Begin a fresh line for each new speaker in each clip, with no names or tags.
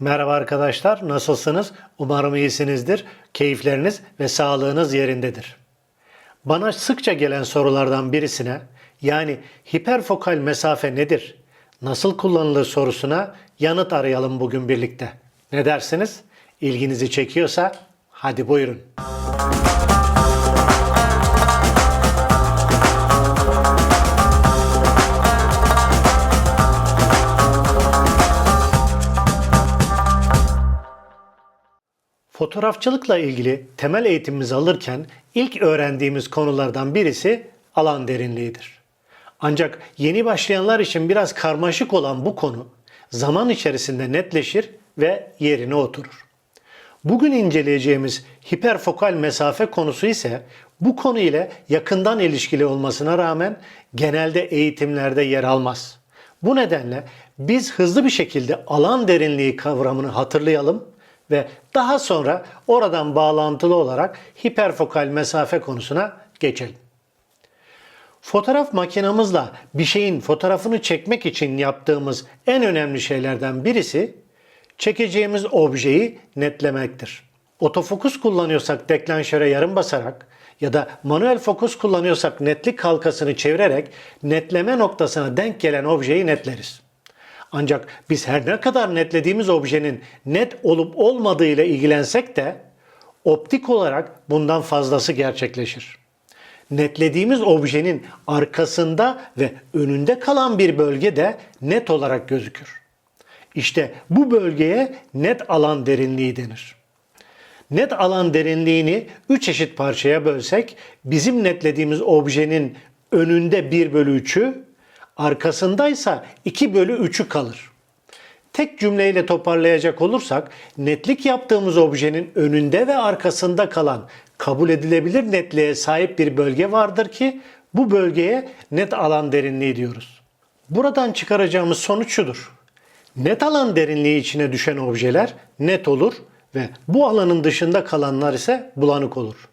Merhaba arkadaşlar, nasılsınız? Umarım iyisinizdir. Keyifleriniz ve sağlığınız yerindedir. Bana sıkça gelen sorulardan birisine, yani hiperfokal mesafe nedir? Nasıl kullanılır sorusuna yanıt arayalım bugün birlikte. Ne dersiniz? İlginizi çekiyorsa hadi buyurun. Fotoğrafçılıkla ilgili temel eğitimimizi alırken ilk öğrendiğimiz konulardan birisi alan derinliğidir. Ancak yeni başlayanlar için biraz karmaşık olan bu konu zaman içerisinde netleşir ve yerine oturur. Bugün inceleyeceğimiz hiperfokal mesafe konusu ise bu konu ile yakından ilişkili olmasına rağmen genelde eğitimlerde yer almaz. Bu nedenle biz hızlı bir şekilde alan derinliği kavramını hatırlayalım ve daha sonra oradan bağlantılı olarak hiperfokal mesafe konusuna geçelim. Fotoğraf makinamızla bir şeyin fotoğrafını çekmek için yaptığımız en önemli şeylerden birisi çekeceğimiz objeyi netlemektir. Otofokus kullanıyorsak deklanşöre yarım basarak ya da manuel fokus kullanıyorsak netlik halkasını çevirerek netleme noktasına denk gelen objeyi netleriz. Ancak biz her ne kadar netlediğimiz objenin net olup olmadığı ile ilgilensek de optik olarak bundan fazlası gerçekleşir. Netlediğimiz objenin arkasında ve önünde kalan bir bölge de net olarak gözükür. İşte bu bölgeye net alan derinliği denir. Net alan derinliğini 3 eşit parçaya bölsek bizim netlediğimiz objenin önünde 1 bölü 3'ü, arkasındaysa 2 bölü 3'ü kalır. Tek cümleyle toparlayacak olursak netlik yaptığımız objenin önünde ve arkasında kalan kabul edilebilir netliğe sahip bir bölge vardır ki bu bölgeye net alan derinliği diyoruz. Buradan çıkaracağımız sonuç şudur. Net alan derinliği içine düşen objeler net olur ve bu alanın dışında kalanlar ise bulanık olur.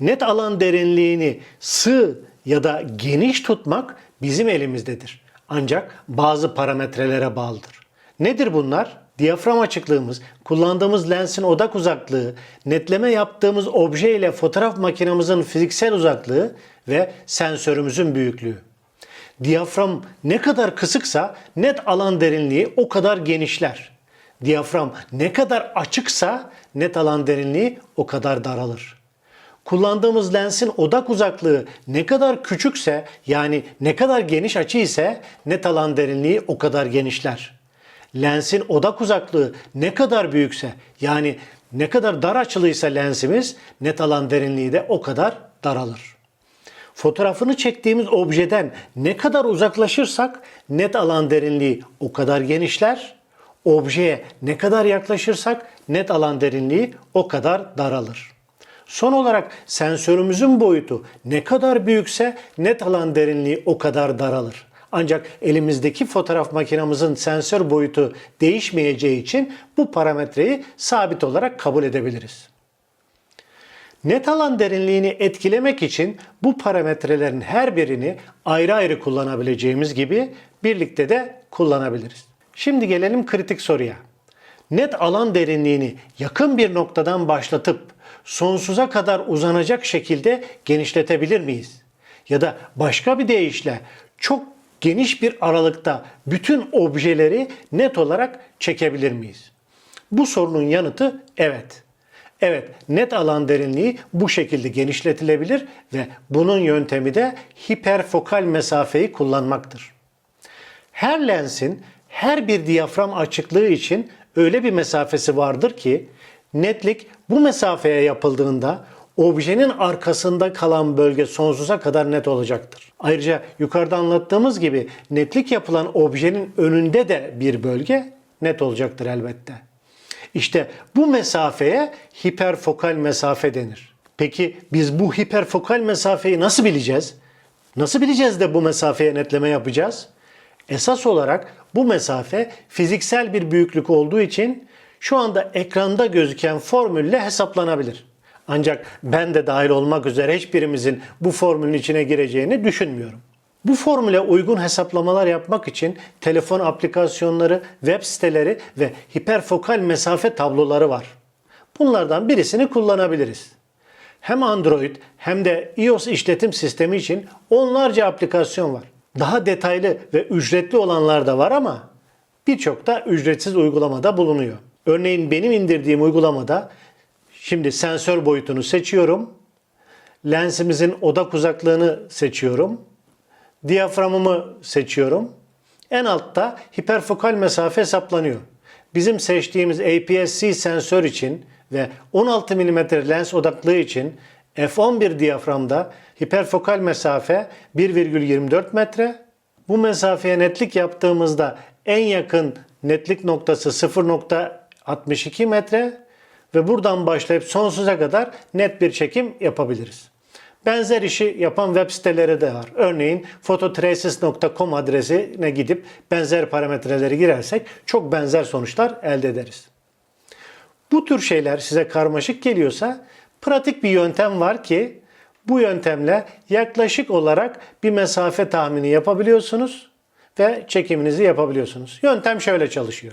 Net alan derinliğini sığ ya da geniş tutmak bizim elimizdedir. Ancak bazı parametrelere bağlıdır. Nedir bunlar? Diyafram açıklığımız, kullandığımız lensin odak uzaklığı, netleme yaptığımız obje ile fotoğraf makinemizin fiziksel uzaklığı ve sensörümüzün büyüklüğü. Diyafram ne kadar kısıksa net alan derinliği o kadar genişler. Diyafram ne kadar açıksa net alan derinliği o kadar daralır. Kullandığımız lensin odak uzaklığı ne kadar küçükse yani ne kadar geniş açı ise net alan derinliği o kadar genişler. Lensin odak uzaklığı ne kadar büyükse yani ne kadar dar açılıysa lensimiz net alan derinliği de o kadar daralır. Fotoğrafını çektiğimiz objeden ne kadar uzaklaşırsak net alan derinliği o kadar genişler. Objeye ne kadar yaklaşırsak net alan derinliği o kadar daralır. Son olarak sensörümüzün boyutu ne kadar büyükse net alan derinliği o kadar daralır. Ancak elimizdeki fotoğraf makinamızın sensör boyutu değişmeyeceği için bu parametreyi sabit olarak kabul edebiliriz. Net alan derinliğini etkilemek için bu parametrelerin her birini ayrı ayrı kullanabileceğimiz gibi birlikte de kullanabiliriz. Şimdi gelelim kritik soruya. Net alan derinliğini yakın bir noktadan başlatıp sonsuza kadar uzanacak şekilde genişletebilir miyiz? Ya da başka bir deyişle çok geniş bir aralıkta bütün objeleri net olarak çekebilir miyiz? Bu sorunun yanıtı evet. Evet, net alan derinliği bu şekilde genişletilebilir ve bunun yöntemi de hiperfokal mesafeyi kullanmaktır. Her lensin her bir diyafram açıklığı için öyle bir mesafesi vardır ki netlik bu mesafeye yapıldığında objenin arkasında kalan bölge sonsuza kadar net olacaktır. Ayrıca yukarıda anlattığımız gibi netlik yapılan objenin önünde de bir bölge net olacaktır elbette. İşte bu mesafeye hiperfokal mesafe denir. Peki biz bu hiperfokal mesafeyi nasıl bileceğiz? Nasıl bileceğiz de bu mesafeye netleme yapacağız? Esas olarak bu mesafe fiziksel bir büyüklük olduğu için şu anda ekranda gözüken formülle hesaplanabilir. Ancak ben de dahil olmak üzere hiçbirimizin bu formülün içine gireceğini düşünmüyorum. Bu formüle uygun hesaplamalar yapmak için telefon aplikasyonları, web siteleri ve hiperfokal mesafe tabloları var. Bunlardan birisini kullanabiliriz. Hem Android hem de iOS işletim sistemi için onlarca aplikasyon var. Daha detaylı ve ücretli olanlar da var ama birçok da ücretsiz uygulamada bulunuyor. Örneğin benim indirdiğim uygulamada şimdi sensör boyutunu seçiyorum. Lensimizin odak uzaklığını seçiyorum. Diyaframımı seçiyorum. En altta hiperfokal mesafe hesaplanıyor. Bizim seçtiğimiz APS-C sensör için ve 16 mm lens odaklığı için f11 diyaframda hiperfokal mesafe 1,24 metre. Bu mesafeye netlik yaptığımızda en yakın netlik noktası 0.62 metre ve buradan başlayıp sonsuza kadar net bir çekim yapabiliriz. Benzer işi yapan web siteleri de var. Örneğin phototraces.com adresine gidip benzer parametreleri girersek çok benzer sonuçlar elde ederiz. Bu tür şeyler size karmaşık geliyorsa pratik bir yöntem var ki bu yöntemle yaklaşık olarak bir mesafe tahmini yapabiliyorsunuz ve çekiminizi yapabiliyorsunuz. Yöntem şöyle çalışıyor.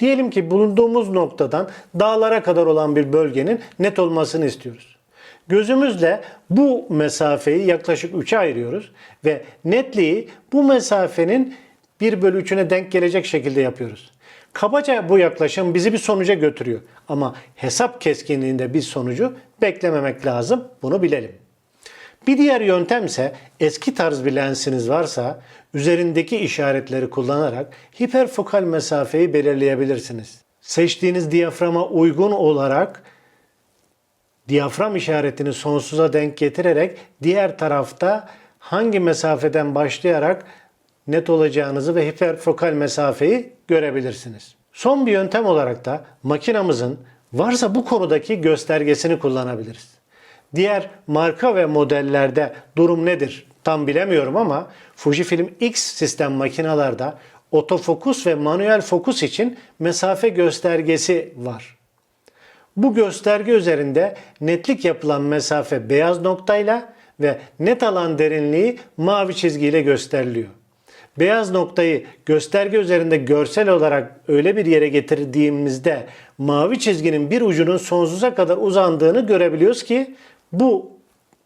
Diyelim ki bulunduğumuz noktadan dağlara kadar olan bir bölgenin net olmasını istiyoruz. Gözümüzle bu mesafeyi yaklaşık 3'e ayırıyoruz ve netliği bu mesafenin 1 bölü 3'üne denk gelecek şekilde yapıyoruz. Kabaca bu yaklaşım bizi bir sonuca götürüyor. Ama hesap keskinliğinde bir sonucu beklememek lazım. Bunu bilelim. Bir diğer yöntem ise eski tarz bir lensiniz varsa üzerindeki işaretleri kullanarak hiperfokal mesafeyi belirleyebilirsiniz. Seçtiğiniz diyaframa uygun olarak diyafram işaretini sonsuza denk getirerek diğer tarafta hangi mesafeden başlayarak net olacağınızı ve hiperfokal mesafeyi görebilirsiniz. Son bir yöntem olarak da makinamızın varsa bu konudaki göstergesini kullanabiliriz. Diğer marka ve modellerde durum nedir tam bilemiyorum ama Fujifilm X sistem makinalarda otofokus ve manuel fokus için mesafe göstergesi var. Bu gösterge üzerinde netlik yapılan mesafe beyaz noktayla ve net alan derinliği mavi çizgiyle gösteriliyor. Beyaz noktayı gösterge üzerinde görsel olarak öyle bir yere getirdiğimizde mavi çizginin bir ucunun sonsuza kadar uzandığını görebiliyoruz ki bu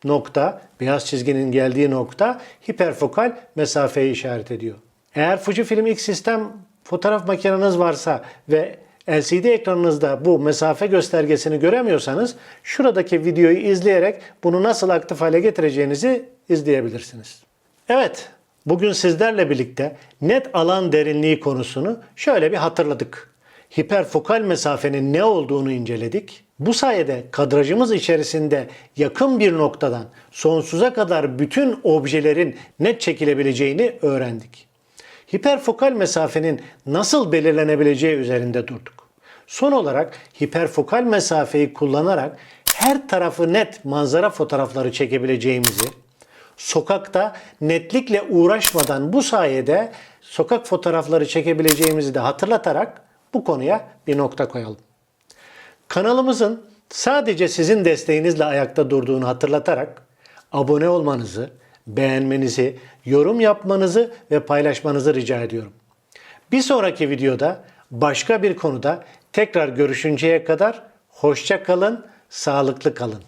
nokta, beyaz çizginin geldiği nokta hiperfokal mesafeyi işaret ediyor. Eğer Fujifilm X sistem fotoğraf makineniz varsa ve LCD ekranınızda bu mesafe göstergesini göremiyorsanız şuradaki videoyu izleyerek bunu nasıl aktif hale getireceğinizi izleyebilirsiniz. Evet, bugün sizlerle birlikte net alan derinliği konusunu şöyle bir hatırladık. Hiperfokal mesafenin ne olduğunu inceledik. Bu sayede kadrajımız içerisinde yakın bir noktadan sonsuza kadar bütün objelerin net çekilebileceğini öğrendik. Hiperfokal mesafenin nasıl belirlenebileceği üzerinde durduk. Son olarak hiperfokal mesafeyi kullanarak her tarafı net manzara fotoğrafları çekebileceğimizi, sokakta netlikle uğraşmadan bu sayede sokak fotoğrafları çekebileceğimizi de hatırlatarak bu konuya bir nokta koyalım. Kanalımızın sadece sizin desteğinizle ayakta durduğunu hatırlatarak abone olmanızı, beğenmenizi, yorum yapmanızı ve paylaşmanızı rica ediyorum. Bir sonraki videoda başka bir konuda tekrar görüşünceye kadar hoşça kalın, sağlıklı kalın.